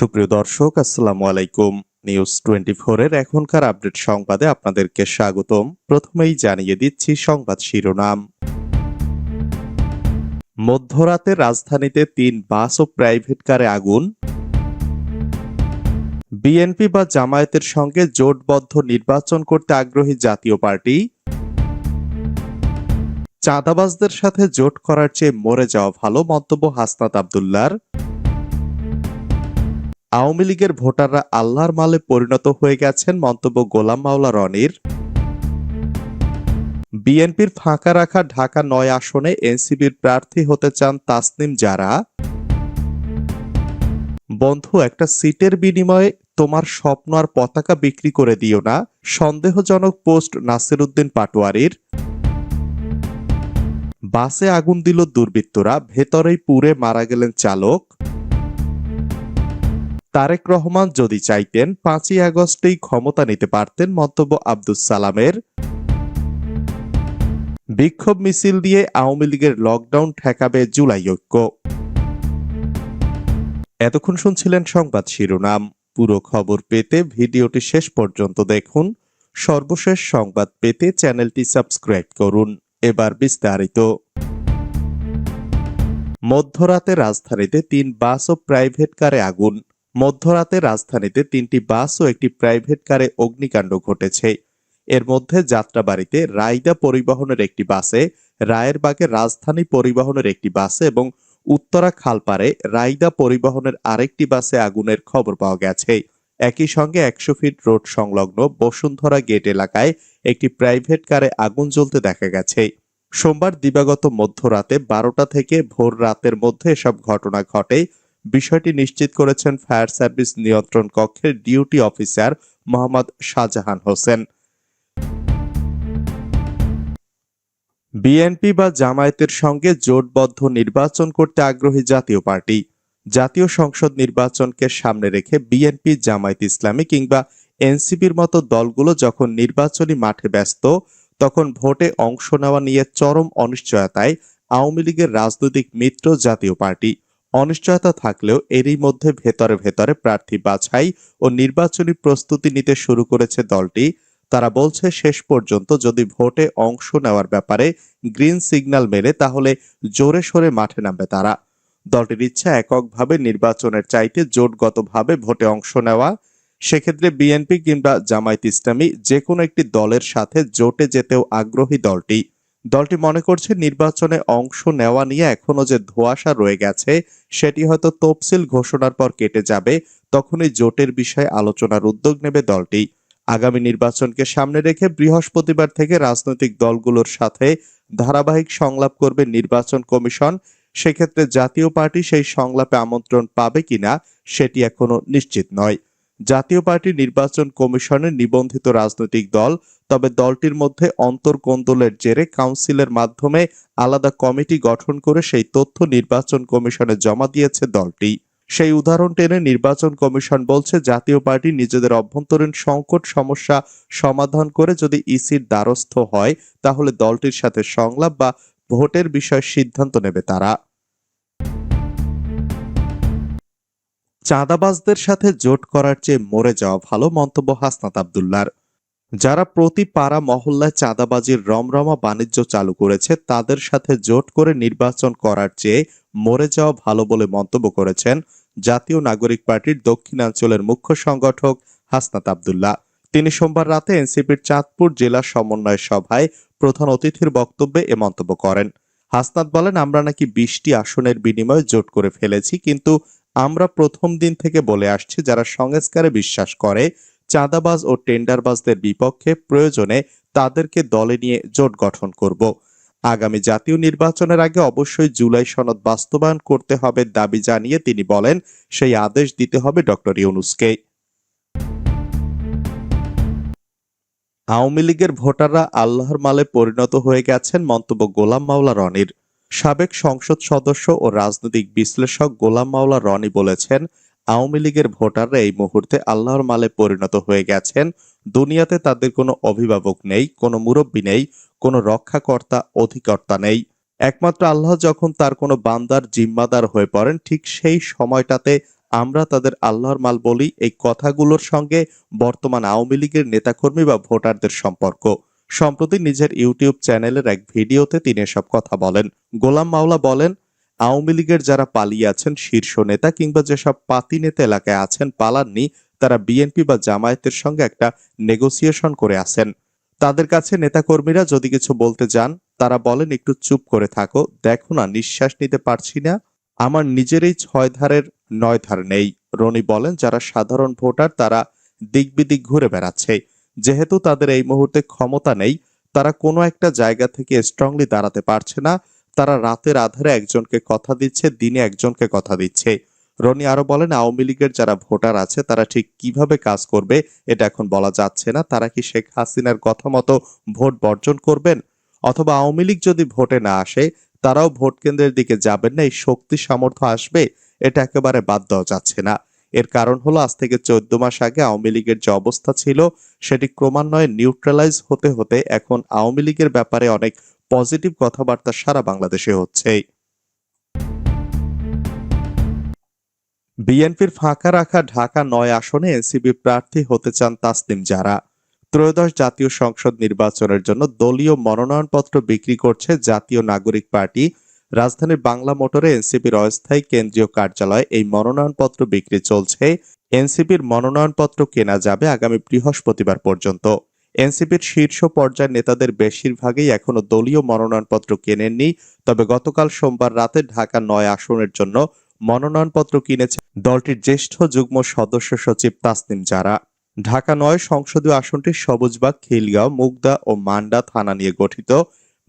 সুপ্রিয় দর্শক, আসসালামু আলাইকুম। নিউজ টোয়েন্টি এর এখনকার আপডেট সংবাদে আপনাদেরকে স্বাগতম। প্রথমেই জানিয়ে দিচ্ছি সংবাদ শিরোনাম। মধ্যরাতে রাজধানীতে তিন বাস ও প্রাইভেট কারে আগুন। বিএনপি বা জামায়াতের সঙ্গে জোটবদ্ধ নির্বাচন করতে আগ্রহী জাতীয় পার্টি। চাঁদাবাজদের সাথে জোট করার চেয়ে মরে যাওয়া ভালো মন্তব্য হাসনাত আবদুল্লার আওয়ামী লীগের ভোটাররা আল্লাহর মালে পরিণত হয়ে গেছেন মন্তব্য গোলাম মাওলা রনির। বিএনপির ফাঁকা রাখা ঢাকা নয় আসনে এনসিবির প্রার্থী হতে চান তাসনিম যারা বন্ধু, একটা সিটের বিনিময়ে তোমার স্বপ্ন আর পতাকা বিক্রি করে দিও না, সন্দেহজনক পোস্ট নাসিরুদ্দিন পাটোয়ারির। বাসে আগুন দিল দুর্বৃত্তরা, ভেতরেই পুড়ে মারা গেলেন চালক। তারেক রহমান যদি চাইতেন পাঁচই আগস্টেই ক্ষমতা নিতে পারতেন মন্তব্য আব্দুস সালামের। বিক্ষোভ মিছিল দিয়ে আওয়ামী লীগের লকডাউন ঠেকাবে জুলাই ঐক্য। এতক্ষণ শুনছিলেন সংবাদ শিরোনাম। পুরো খবর পেতে ভিডিওটি শেষ পর্যন্ত দেখুন। সর্বশেষ সংবাদ পেতে চ্যানেলটি সাবস্ক্রাইব করুন। এবার বিস্তারিত। মধ্যরাতে রাজধানীতে তিন বাস ও প্রাইভেট কারে আগুন। মধ্যরাতে রাজধানীতে তিনটি বাস ও একটি প্রাইভেট কারে অগ্নিকাণ্ড ঘটেছে। এর মধ্যে যাত্রাবাড়িতে রায়দা পরিবহনের একটি বাসে, রায়েরবাগে রাজধানী পরিবহনের একটি বাসে এবং উত্তরা খালপাড়ে রায়দা পরিবহনের আরেকটি বাসে আগুনের খবর পাওয়া গেছে। একই সঙ্গে একশো ফিট রোড সংলগ্ন বসুন্ধরা গেট এলাকায় একটি প্রাইভেট কারে আগুন জ্বলতে দেখা গেছে। সোমবার দিবাগত মধ্যরাতে বারোটা থেকে ভোর রাতের মধ্যে এসব ঘটনা ঘটে। বিষয়টি নিশ্চিত করেছেন ফায়ার সার্ভিস নিয়ন্ত্রণ কক্ষের duty officer Mohammad Shahjahan Hossain. BNP বা জামায়াতের সঙ্গে জোটবদ্ধ নির্বাচন করতে আগ্রহী জাতীয় পার্টি। জাতীয় সংসদ নির্বাচনকে সামনে রেখে বিএনপি, জামায়াত ইসলামী কিংবা এনসিপির মতো দলগুলো যখন নির্বাচনী মাঠে ব্যস্ত, তখন ভোটে অংশ নেওয়া নিয়ে চরম অনিশ্চয়তায় আওয়ামী লীগের রাজনৈতিক মিত্র জাতীয় পার্টি। অনিশ্চয়তা থাকলেও এরই মধ্যে ভেতরে ভেতরে প্রার্থী বাছাই ও নির্বাচনী প্রস্তুতি নিতে শুরু করেছে দলটি। তারা বলছে, শেষ পর্যন্ত যদি ভোটে অংশ নেওয়ার ব্যাপারে গ্রিন সিগন্যাল মেলে, তাহলে জোরে সোরে মাঠে নামবে তারা। দলটির ইচ্ছা এককভাবে নির্বাচনের চাইতে জোটগতভাবে ভোটে অংশ নেওয়া। সেক্ষেত্রে বিএনপি কিংবা জামায়াত ইসলামী যে কোনো একটি দলের সাথে জোটে যেতেও আগ্রহী দলটি। দলটি মনে করছে নির্বাচনে অংশ নেওয়া নিয়ে এখনও যে ধোঁয়াশা রয়ে গেছে, সেটি হয়তো তফসিল ঘোষণার পর কেটে যাবে, তখনই জোটের বিষয়ে আলোচনার উদ্যোগ নেবে দলটি। আগামী নির্বাচনকে সামনে রেখে বৃহস্পতিবার থেকে রাজনৈতিক দলগুলোর সাথে ধারাবাহিক সংলাপ করবে নির্বাচন কমিশন। সেক্ষেত্রে জাতীয় পার্টি সেই সংলাপে আমন্ত্রণ পাবে কিনা, সেটি এখনও নিশ্চিত নয়। জাতীয় পার্টি নির্বাচন কমিশনের নিবন্ধিত রাজনৈতিক দল, তবে দলটির মধ্যে অন্তর্কোন্দলের জেরে কাউন্সিলের মাধ্যমে আলাদা কমিটি গঠন করে সেই তথ্য নির্বাচন কমিশনে জমা দিয়েছে দলটি। সেই উদাহরণ টেনে নির্বাচন কমিশন বলছে, জাতীয় পার্টি নিজেদের অভ্যন্তরীণ সংকট সমস্যা সমাধান করে যদি ইসির দ্বারস্থ হয়, তাহলে দলটির সাথে সংলাপ বা ভোটের বিষয়ে সিদ্ধান্ত নেবে তারা। চাঁদাবাজদের সাথে জোট করার চেয়ে মরে যাওয়া ভালো মন্তব্য হাসনাত আবদুল্লার যারা প্রতি পাড়া মহল্লায় চাঁদাবাজির রমরমা বাণিজ্য চালু করেছে, তাদের সাথে জোট করে নির্বাচন করার চেয়ে মরে যাওয়া ভালো বলে মন্তব্য করেছেন জাতীয় নাগরিক পার্টির দক্ষিণাঞ্চলের মুখ্য সংগঠক হাসনাত আবদুল্লাহ। তিনি সোমবার রাতে এনসিপির চাঁদপুর জেলা সমন্বয় সভায় প্রধান অতিথির বক্তব্যে এ মন্তব্য করেন। হাসনাত বলেন, আমরা নাকি বিশটি আসনের বিনিময়ে জোট করে ফেলেছি, কিন্তু আমরা প্রথম দিন থেকে বলে আসছি, যারা সংস্কারে বিশ্বাস করে, চাঁদাবাজ ও টেন্ডারবাজদের বিপক্ষে প্রয়োজনে তাদেরকে দলে নিয়ে জোট গঠন করব। আগামী জাতীয় নির্বাচনের আগে অবশ্যই জুলাই সনদ বাস্তবায়ন করতে হবে দাবি জানিয়ে তিনি বলেন, সেই আদেশ দিতে হবে ডক্টর ইউনুসকে। আওয়ামী লীগের ভোটাররা আল্লাহর মালে পরিণত হয়ে গেছেন মন্তব্য গোলাম মাওলা রনির। সাবেক সংসদ সদস্য ও রাজনৈতিক বিশ্লেষক গোলাম মাওলা রনি বলেছেন, আওয়ামী লীগের ভোটাররা এই মুহূর্তে আল্লাহর মালে পরিণত হয়ে গেছেন। দুনিয়াতে তাদের কোনো অভিভাবক নেই, কোনো মুরব্বী নেই, কোনো রক্ষাকর্তা, অধিকর্তা নেই। একমাত্র আল্লাহ যখন তার কোনো বান্দার জিম্মাদার হয়ে পড়েন, ঠিক সেই সময়টাতে আমরা তাদের আল্লাহর মাল বলি। এই কথাগুলোর সঙ্গে বর্তমান আওয়ামী লীগের নেতাকর্মী বা ভোটারদের সম্পর্ক। সম্প্রতি নিজের ইউটিউব চ্যানেলের এক ভিডিওতে তিনি এসব কথা বলেন। গোলাম মাওলা বলেন, আওয়ামী লীগের যারা পালিয়ে আছেন শীর্ষ নেতা কিংবা যেসব পাতি নেতা এলাকায় আছেন, পালাননি, তারা বিএনপি বা জামায়াতের সঙ্গে একটা নেগোসিয়েশন করে আছেন। তাদের কাছে নেতাকর্মীরা যদি কিছু বলতে যান, তারা বলেন, একটু চুপ করে থাকো, দেখো না, নিঃশ্বাস নিতে পারছি না, আমার নিজেরই ছয় ধারের নয় ধার নেই। রনি বলেন, যারা সাধারণ ভোটার, তারা দিক বিদিক ঘুরে বেড়াচ্ছে। যেহেতু তাদের এই মুহূর্তে ক্ষমতা নেই, তারা কোনো একটা জায়গা থেকে স্ট্রংলি দাঁড়াতে পারছে না। তারা রাতের আধারে একজনকে কথা দিচ্ছে, দিনে একজনকে কথা দিচ্ছে। রনি আরও বলেন, আওয়ামী লীগের যারা ভোটার আছে, তারা ঠিক কীভাবে কাজ করবে, এটা এখন বলা যাচ্ছে না। তারা কি শেখ হাসিনার কথা মতো ভোট বর্জন করবেন? অথবা আওয়ামী লীগ যদি ভোটে না আসে, তারাও ভোট কেন্দ্রের দিকে যাবেন না, এই শক্তি সামর্থ্য আসবে, এটা একেবারে বাদ দেওয়া যাচ্ছে না। এর কারণ হলো, আজ থেকে চোদ্দ মাস আগে আওয়ামী লীগের যে অবস্থা ছিল, সেটি ক্রমান্বয়ে নিউট্রালাইজ হতে হতে এখন আওয়ামী লীগের ব্যাপারে অনেক পজিটিভ কথাবার্তা সারা বাংলাদেশে হচ্ছে বিএনপির ফাঁকা রাখা ঢাকা নয় আসনে এনসিপি প্রার্থী হতে চান তাসনিম যারা ত্রয়োদশ জাতীয় সংসদ নির্বাচনের জন্য দলীয় মনোনয়নপত্র বিক্রি করছে জাতীয় নাগরিক পার্টি রাজধানীর বাংলা মোটরে এনসিপির অস্থায়ী কেন্দ্রীয় কার্যালয়ে এই মনোনয়নপত্র বিক্রি চলছে। এনসিপির মনোনয়নপত্র কেনা যাবে আগামী বৃহস্পতিবার পর্যন্ত। এনসিপির শীর্ষ পর্যায়ের নেতাদের বেশিরভাগই এখনও দলীয় মনোনয়নপত্র কেনেননি। তবে গতকাল সোমবার রাতে ঢাকা নয় আসনের জন্য মনোনয়নপত্র কিনেছে দলটির জ্যেষ্ঠ যুগ্ম সদস্য সচিব তাসনিম জারা। ঢাকা নয় সংসদীয় আসনটি সবুজবাগ, খিলগাঁও, মুগদা ও মান্ডা থানা নিয়ে গঠিত।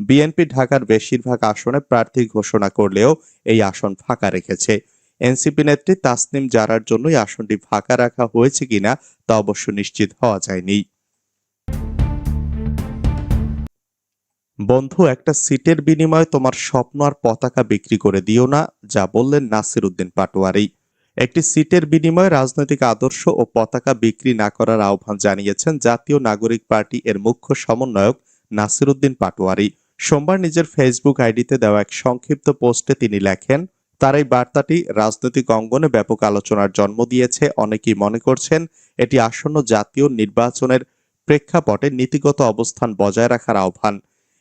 বিএনপি ঢাকার বেশিরভাগ আসনে প্রার্থী ঘোষণা করলেও এই আসন ফাঁকা রেখেছে। এনসিপি নেত্রী তাসনিম জারার জন্যই আসনটি ফাঁকা রাখা হয়েছে কিনা তা অবশ্য নিশ্চিত হওয়া যায়নি। বন্ধু, একটা সিটের বিনিময়ে তোমার স্বপ্ন আর পতাকা বিক্রি করে দিও না, যা বললেন নাসির উদ্দিন পাটোয়ারি। একটি সিটের বিনিময়ে রাজনৈতিক আদর্শ ও পতাকা বিক্রি না করার আহ্বান জানিয়েছেন জাতীয় নাগরিক পার্টি এর মুখ্য সমন্বয়ক নাসির উদ্দিন পাটোয়ারি। সোমবার নিজের ফেসবুক আইডিতে দেওয়া এক সংক্ষিপ্ত পোস্টে তিনি লেখেন, তার এই বার্তাটি রাজনৈতিক অঙ্গনে ব্যাপক আলোচনার জন্ম দিয়েছে। অনেকেই মনে করছেন এটি আসন্ন জাতীয় নির্বাচনের প্রেক্ষাপটে নীতিগত অবস্থান বজায় রাখার আহ্বান।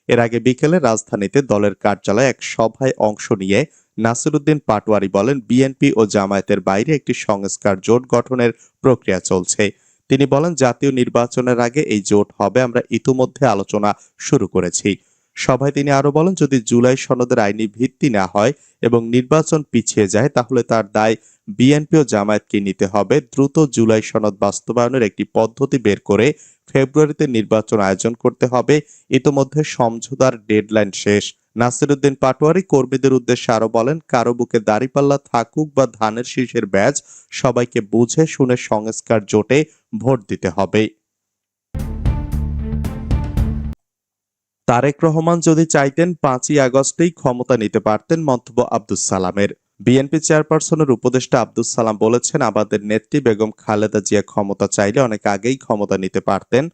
এর আগে বিকেলে রাজধানীতে দলের কার্যালয়ে এক সভায় অংশ নিয়ে নাসিরুদ্দিন পাটোয়ারি বলেন, বিএনপি ও জামায়াতের বাইরে একটি সংস্কার জোট গঠনের প্রক্রিয়া চলছে। তিনি বলেন, জাতীয় নির্বাচনের আগে এই জোট হবে। আমরা ইতিমধ্যে আলোচনা শুরু করেছি। সভায় তিনি আরও বলেন, যদি জুলাই সনদের আইনি ভিত্তি না হয় এবং নির্বাচন পিছিয়ে যায়, তাহলে তার দায় বিএনপি ও জামায়াতকে নিতে হবে। দ্রুত জুলাই সনদ বাস্তবায়নের একটি পদ্ধতি বের করে ফেব্রুয়ারিতে নির্বাচন আয়োজন করতে হবে। ইতোমধ্যে সমঝোতার ডেডলাইন শেষ। নাসিরুদ্দিন পাটোয়ারি কর্মীদের উদ্দেশ্যে আরও বলেন, কারও বুকে দাড়িপাল্লা থাকুক বা ধানের শীষের ব্যাজ সবাইকে বুঝে শুনে সংস্কার জোটে ভোট দিতে হবে। তারেক রহমান যদি চাইতেন পাঁচই আগস্টেই ক্ষমতা নিতে পারতেন মন্তব্য আব্দুস সালামের। বিএনপি চেয়ারপারসনের উপদেষ্টা আব্দুস সালাম বলেছেন, আমাদের নেত্রী বেগম খালেদা জিয়া ক্ষমতা চাইলে অনেক আগেই ক্ষমতা নিতে পারতেন।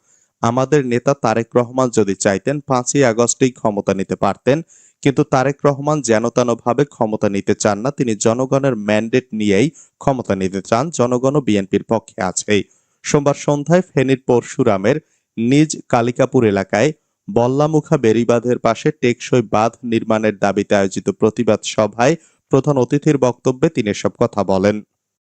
আমাদের নেতা তারেক রহমান যদি চাইতেন পাঁচই আগস্টেই ক্ষমতা নিতে পারতেন। কিন্তু তারেক রহমান যেন তেনভাবে ক্ষমতা নিতে চান না, তিনি জনগণের ম্যান্ডেট নিয়েই ক্ষমতা নিতে চান। জনগণও বিএনপির পক্ষে আছেই সোমবার সন্ধ্যায় ফেনীর পরশুরামের নিজ কালিকাপুর এলাকায় বল্লামুখা বেড়িবাঁধের পাশে টেকসই বাঁধ নির্মাণের দাবিতে আয়োজিত প্রতিবাদ সভায় প্রধান অতিথির বক্তব্যে তিনি এসব কথা বলেন।